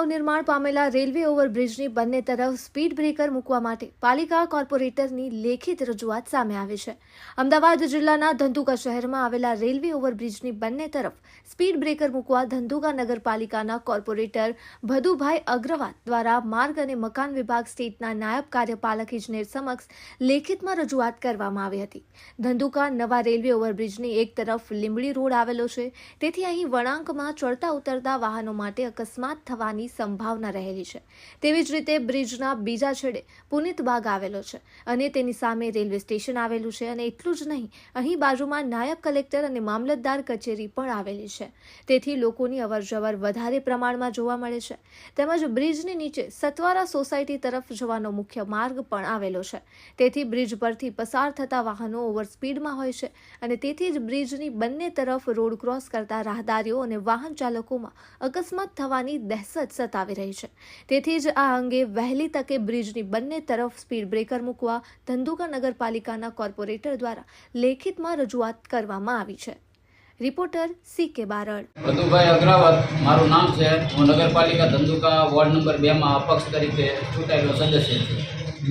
નવનિર્માણ પામેલા રેલવે ઓવરબ્રિજની બંને તરફ સ્પીડ બ્રેકર મૂકવા માટે પાલિકા કોર્પોરેટરની લેખિત રજૂઆત સામે આવી છે. અમદાવાદ જિલ્લાના ધંધુકા શહેરમાં આવેલા રેલવે ઓવરબ્રિજની બંને તરફ સ્પીડ બ્રેકર મૂકવા ધંધુકા નગરપાલિકાના કોર્પોરેટર ભદુભાઈ અગ્રવાલ દ્વારા માર્ગ અને મકાન વિભાગ સ્ટેટના નાયબ કાર્યપાલક ઇજનેર સમક્ષ લેખિતમાં રજૂઆત કરવામાં આવી હતી. ધંધુકા નવા રેલવે ઓવરબ્રિજની એક તરફ લીંબડી રોડ આવેલો છે. તેથી અહીં વળાંકમાં ચડતા ઉતરતા વાહનો માટે અકસ્માત થવાની સંભાવના રહેલી છે. તેવી જ રીતે બ્રિજના બીજા છેડે પુનિત બાગ આવેલો છે અને તેની સામે રેલવે સ્ટેશન આવેલું છે અને એટલું જ નહીં, અહીં બાજુમાં નાયબ કલેક્ટર અને મામલતદાર કચેરી પણ આવેલી છે. તેથી લોકોની અવરજવર વધારે પ્રમાણમાં જોવા મળે છે. તેમજ બ્રિજની નીચે સતવારા સોસાયટી તરફ જવાનો મુખ્ય માર્ગ પણ આવેલો છે. તેથી બ્રિજ પરથી પસાર થતા વાહનો ઓવર સ્પીડમાં હોય છે અને તેથી જ બ્રિજની બંને તરફ રોડ ક્રોસ કરતા રાહદારીઓ અને વાહન ચાલકોમાં અકસ્માત થવાની દહેશત સતાવી રહી છે. તેથી જ આ અંગે વહેલી તકે બ્રિજની બંને તરફ સ્પીડ બ્રેકર મૂકવા ધંધુકા નગરપાલિકાના કોર્પોરેટર દ્વારા લેખિતમાં રજૂઆત કરવામાં આવી છે. રિપોર્ટર સી કે બારડ. મધુભાઈ અગ્રાવત મારું નામ છે. હું નગરપાલિકા ધંધુકા વોર્ડ નંબર બેમાં અપક્ષ તરીકે ચૂંટાયેલો સદસ્ય છું.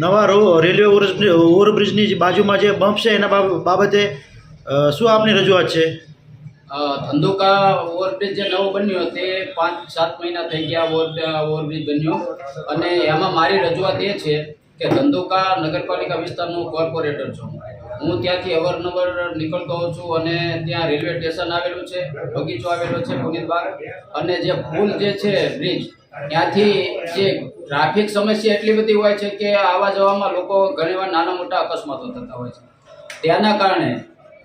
નવા રેલવે ઓવરબ્રિજની બાજુમાં જે બમ્પ છે એના બાબતે શું આપની રજૂઆત છે? ધંધુકા ઓવરબ્રિજ જે નવો બન્યો તે પાંચ, સાત મહિના થઈ ગયા ઓવર ઓવરબ્રિજ બન્યો. અને એમાં મારી રજૂઆત એ છે કે ધંધુકા નગરપાલિકા વિસ્તારનો કોર્પોરેટર છું. હું ત્યાંથી અવારનવાર નીકળતો હોઉં છું અને ત્યાં રેલવે સ્ટેશન આવેલું છે, બગીચો આવેલો છે પુનિતબાગ અને જે પુલ જે છે બ્રિજ ત્યાંથી જે ટ્રાફિક સમસ્યા એટલી બધી હોય છે કે આવવા જવામાં લોકો ઘણીવાર નાના મોટા અકસ્માતો થતા હોય છે. તેના કારણે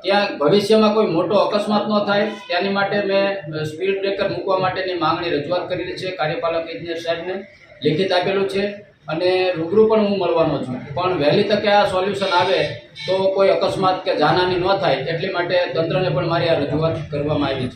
ત્યાં ભવિષ્યમાં કોઈ મોટો અકસ્માત ન થાય. તેની માટે મેં સ્પીડ બ્રેકર મૂકવા માટેની માંગણી રજૂઆત કરેલી છે કાર્યપાલક ઇજનેર સાહેબને. લિખિત આપેલું છે અને રૂબરૂ પણ હું મળવાનો છું. પણ વહેલી તકે આ સોલ્યુશન આવે તો કોઈ અકસ્માત કે જાનહાની ન થાય, એટલી માટે તંત્રને પણ મારી આ રજૂઆત કરવામાં આવી છે.